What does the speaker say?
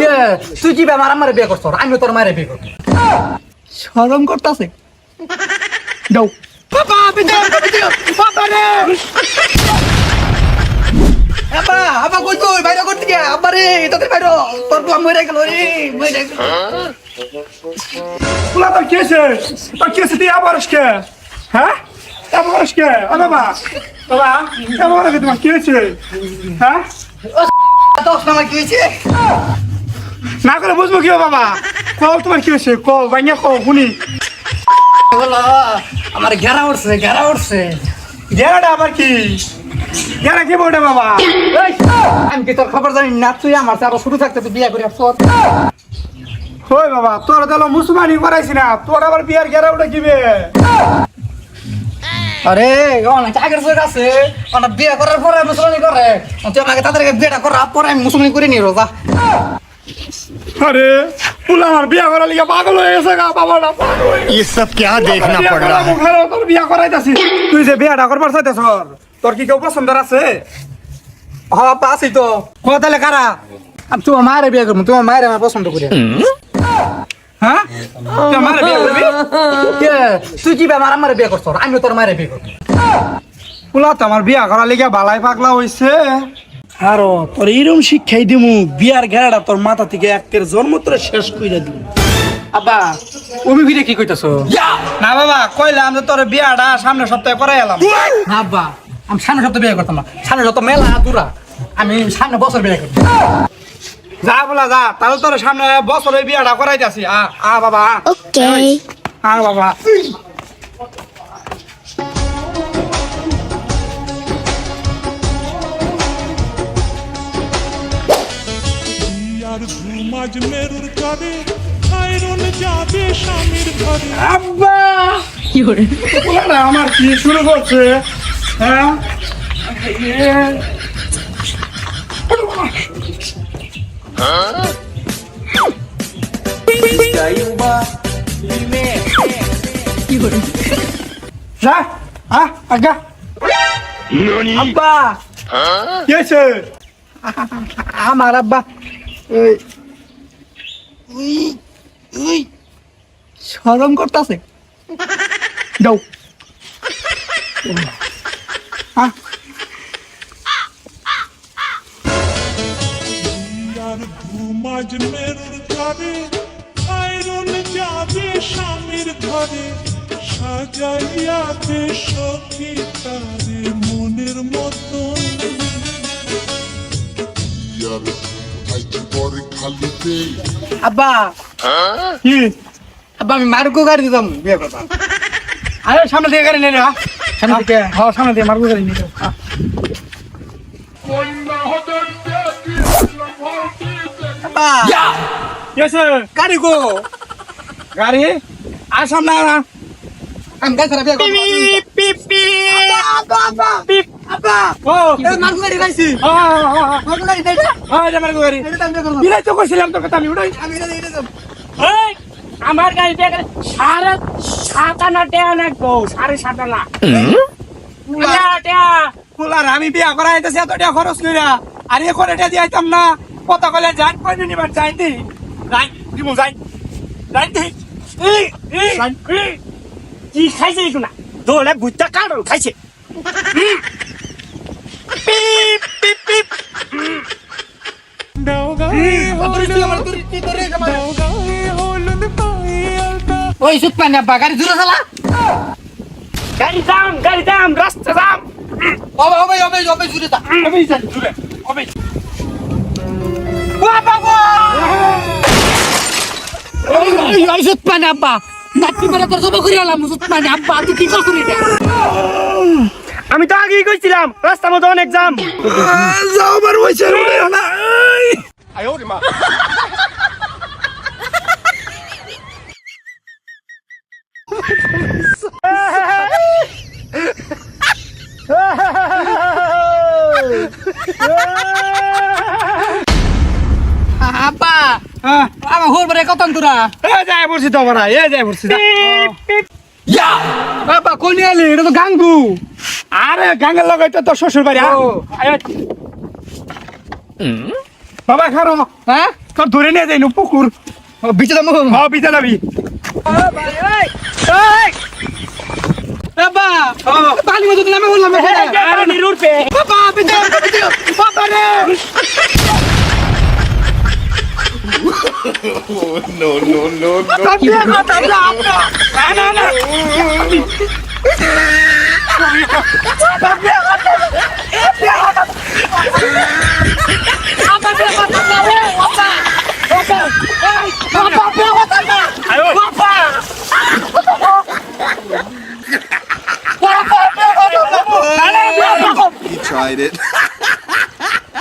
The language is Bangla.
কে তুই কি আমার আমার বিয়ে করছ আমি তোর মায়ের বিয়ে করব শরম করতেছে যাও বাবা বিদায় বাবা রে কই বাইরে করতে গে আব্বা রে তোদের বাইরে তোর তো মরে গেল রে মরে গেল yaparız ki. Ha? Yaparız ki. Ana bak. Baba. Yaparız ki bak kese. Ha? কি হয়েছে না করে বুঝব কি বাবা? কল তোমার কি হয়েছে? কল বাইনা কল শুনি আমার ঘেরা উঠছে ঘেরা উঠছে। গেরাটা আবার কি? কি বলটা বাবা? আমি কি তোর খবর জানি না? তুই আমার আরও শুরু থাকতে তুই বিয়ে করে আসছ হই বাবা তোর মুসলমানি করাইছি না তোর আবার বিয়ার গেরা উঠে কিবে? আরে অনেক আগের যুগ আছে অনেক বিয়ে করার পরে মুসলমানি করে তুই আমাকে তাদেরকে বিয়েটা করার পরে আমি মুসলমানি করে নি রোজা আরে পুলা আমার বিয়া করার লিগে পাগল হয়ে গেছে গা বাবাটা পাগল হয়ে গেছে। ये सब क्या देखना বিয়া पड़ করা रहा है মুখের তোর বিয়া করাইতাছি তুই যে বিয়াটা করবার চাইতেছ তোর কি কেউ পছন্দ আছে হ বাবা আছি তো কো তাহলে কারা আমি তোমার মায়ের বিয়ে করবো তোমার মায়ের আমার পছন্দ করি হ্যাঁ? আমার বিয়া করবি? কে? তুই কি আমার আমার বিয়ে করছ? আমি তোর মায়ের বিয়ে করব। পুলা তো আমার বিয়া করার লিগে বালাই পাগলা হইছে। আরও তোর এইরকম শিক্ষাই দিমু বিয়ার ঘেরাটা তোর মাথা থেকে একের জন্ম তোরে শেষ কইরা দিমু। আব্বা ওমি ভিড়ে কি কইতাছো? না বাবা কইলাম যে তোর বিয়াটা সামনে সপ্তাহে করাই এলাম। না আব্বা আমি সামনে সপ্তাহে বিয়ে করতাম না। সামনে যত মেলা দূরা আমি সামনে বছর বিয়ে করব। যা বলা যা তাহলে তোর সামনে বছরে বিয়াটা করাই যাচ্ছি আ আ বাবা। Okay. আ বাবা। আর ঘুমাজ মেরুর করে আয়রন যাবে স্বামীর ঘরে আব্বা পোলাটা আমার কি শুরু করছে? হ্যাঁ? আব্বা আমার আব্বা শরম করতেছে যাও ঘুমাজ মেরুর করে আয়রন যাবে স্বামীর ঘরে সাজাইয়াতে সখী তারে মনের মতন খালিতে। আব্বা। আমি মারুকো গাড়ি দিতাম বিয়ে করতাম আরে সামনে দিয়ে গাড়ি নেই সামনে থেকে। হ্যাঁ সামনে দিয়ে মারবো গাড়ি নিয়ে হয়েছে গাড়ি গো। গাড়ি? আর সামনে আয় না। আমি গাড়ি বিয়ে করব ও এই মারুকো গাড়ি গাইছি মারুকো গাড়ি দেয় না এটা মারবো গাড়ি এটা আমি বিয়ে করব বিলাই তো কইছিলাম তোর কথা আমি উঠাই আমি এটা এটা দেব। এই, আমার গাড়িতে এখানে সাড়ে সাত আনা টেয়া লাগবো সাড়ে সাত আনা টেয়া, টেয়া। আমি বিয়া করা আইতেছি এত টাকা খরচ কইরা। আর এ করে দিয়ে আইতাম না। কত কইলে যাই কই নিবার যাই দি? যাই দিমু যাই। যাই দি। এই, কি খাইছে এইগুলো না দৌড়ে ভুট্টা কাটল খাইছে। পিপ, পিপ, পিপ। ওই সুত পানি আব্বা গাড়ি দূরে চালা গাড়ি দাম গাড়ি দাম রাস্তা দাম ওবে ওবে ওবে ওবে জুড়ে আমি সুত পানি কি করছিস এটা আমি তো আগেই কইছিলাম রাস্তার মধ্যে অনেক জাম। না আব্বা। হ্যাঁ। আমার হোর বরে তোরা এ যাই বলছি তো বড়া এ যাই বলছি আব্বা কোন আলি এটা তো গাঙ্গু। আরে গাঙ্গের তোর শ্বশুর বাড়ি আয়। বাবা খারো। হ্যাঁ? তোর ধরে নিয়ে যাই পুকুর। বিচে দাম হ বিতে যাবি। বাবা পানি মতো নামে বললাম আরে নিরুর পে। বাবা বিচে বিচে বাবা রে। He